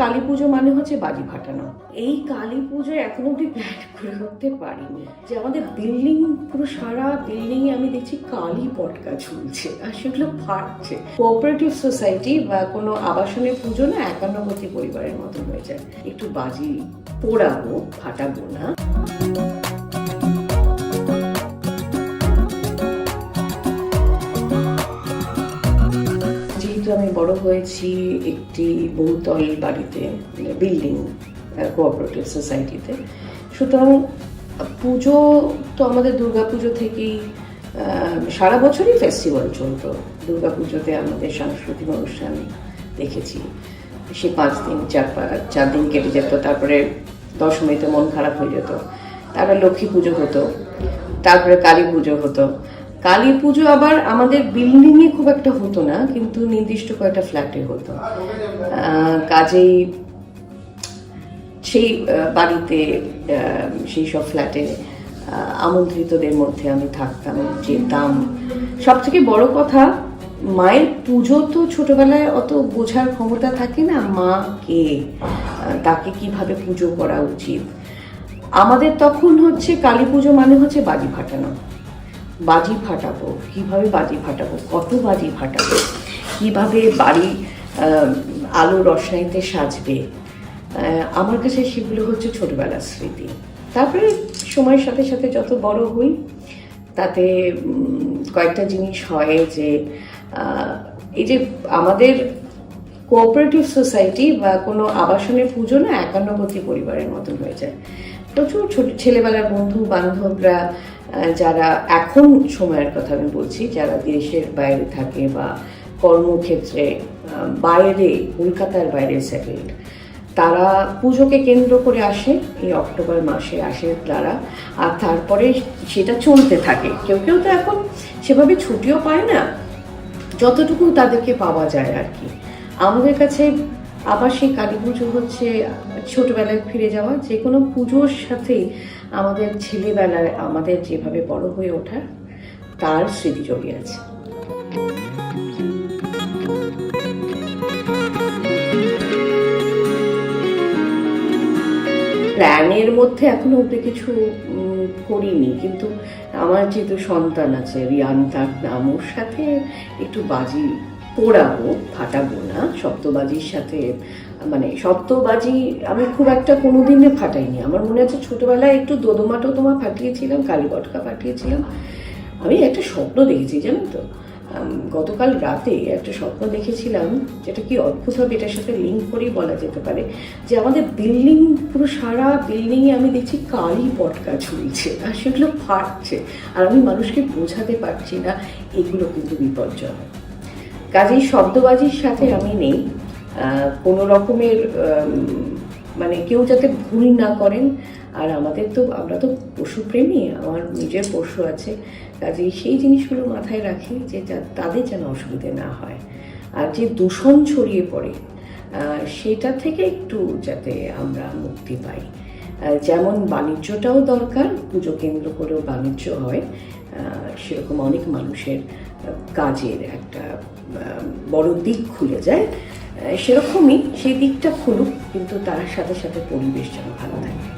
কালী পুজো মানে হচ্ছে বাজি ফাটানো। এই কালী পুজো এখন অব্দি প্ল্যান করে উঠতে পারিনি। যে আমাদের বিল্ডিং পুরো সারা বিল্ডিং এ আমি দেখছি কালী পটকা ঝুলছে, আর সেগুলো ফাটছে। কোঅপারেটিভ সোসাইটি বা কোনো আবাসনের পুজো না একান্নবর্তী পরিবারের মতো হয়ে যায়। একটু বাজি পোড়াবো, ফাটাবো না। আমি বড় হয়েছি একটি বহুতল বাড়িতে বিল্ডিং কোঅপারেটিভ সোসাইটিতে সুতরাং পুজো তো আমাদের দুর্গা পুজো থেকেই সারা বছরই ফেস্টিভ্যাল চলতো। দুর্গা পুজোতে আমাদের সাংস্কৃতিক অনুষ্ঠান দেখেছি। সে পাঁচ দিন, চার চার দিন কেটে যেত, তারপরে দশমীতে মন খারাপ হয়ে যেত। তারপরে লক্ষ্মী পুজো হতো, তারপরে কালী পুজো হতো। কালী পুজো আবার আমাদের বিল্ডিংয়ে খুব একটা হতো না, কিন্তু নির্দিষ্ট কয়েকটা ফ্ল্যাটে হতো। কাজেই সেই বাড়িতে সেই সব ফ্ল্যাটে আমন্ত্রিতদের মধ্যে আমি থাকতাম, যেতাম। সব থেকে বড় কথা, মায়ের পুজো তো ছোটবেলায় অত বোঝার ক্ষমতা থাকে না, মা কে তাকে কীভাবে পুজো করা উচিত। আমাদের তখন হচ্ছে কালী পুজো মানে হচ্ছে বাজি ফাটানো। বাজি ফাটাবো, কীভাবে বাজি ফাটাবো, কত বাজি ফাটাবো, কীভাবে বাড়ি আলো রসায়নিতে সাজবে আমার কাছে সেগুলো হচ্ছে ছোটবেলার স্মৃতি। তারপরে সময়ের সাথে সাথে যত বড় হই, তাতে কয়েকটা জিনিস হয় যে এই যে আমাদের কোঅপারেটিভ সোসাইটি বা কোনো আবাসনের পুজো না একান্নবর্তী পরিবারের মতন হয়ে যায়। প্রচুর ছোট, ছেলেবেলার বন্ধু বান্ধবরা যারা এখন সময়ের কথা আমি বলছি, যারা দেশের বাইরে থাকে বা কর্মক্ষেত্রে বাইরে, কলকাতার বাইরে সেটেলড তারা পুজোকে কেন্দ্র করে আসে, এই অক্টোবর মাসে আসে তারা। আর তারপরে সেটা চলতে থাকে। কেউ কেউ তো এখন সেভাবে ছুটিও পায় না। যতটুকু তাদেরকে পাওয়া যায় আর কি। আমাদের কাছে আবার সেই কালী পুজো হচ্ছে ছোটবেলায় ফিরে যাওয়া। যে কোনো পুজোর সাথেই আমাদের ছেলেবেলায় আমাদের যেভাবে বড় হয়ে ওঠার, তার স্মৃতি জড়িয়ে আছে। প্ল্যানের মধ্যে এখনও অব্দি কিছু করিনি, কিন্তু আমার যেহেতু সন্তান আছে, রিয়ান তার নাম ওর সাথে একটু বাজি পোড়াবো, ফাটাবো না। সপ্তবাজির সাথে মানে সপ্তবাজি আমি খুব একটা কোনোদিনে ফাটাইনি। আমার মনে আছে ছোটবেলায় একটু দোদমা টোদমা ফাটিয়েছিলাম, কালী বটকা ফাটিয়েছিলাম। আমি একটা স্বপ্ন দেখেছি জানেন তো? গতকাল রাতে একটা স্বপ্ন দেখেছিলাম, যেটা কি অদ্ভুতভাবে এটার সাথে লিঙ্ক করেই বলা যেতে পারে, যে আমাদের বিল্ডিং পুরো সারা বিল্ডিংয়ে আমি দেখছি কালি পটকা ঝুলছে আর সেগুলো ফাটছে। আর আমি মানুষকে বোঝাতে পারছি না, এগুলো কিন্তু বিপজ্জনক। কাজেই শব্দবাজির সাথে আমি নেই। কোনো রকমের মানে কেউ যাতে ভুল না করেন, আর আমাদের তো, আমরা তো পশুপ্রেমী, আমার নিজের পশু আছে। কাজেই সেই জিনিসগুলো মাথায় রাখি যে তাদের যেন অসুবিধে না হয়। আর যে দূষণ ছড়িয়ে পড়ে সেটা থেকে একটু যাতে আমরা মুক্তি পাই। যেমন বাণিজ্যটাও দরকার, পুজো কেন্দ্র করেও বাণিজ্য হয়। সেরকম অনেক মানুষের কাজের একটা বড় দিক খুলে যায়। সেরকমই সেই দিকটা খুলুক, কিন্তু তার সাথে সাথে পরিবেশ যেন ভালো থাকে।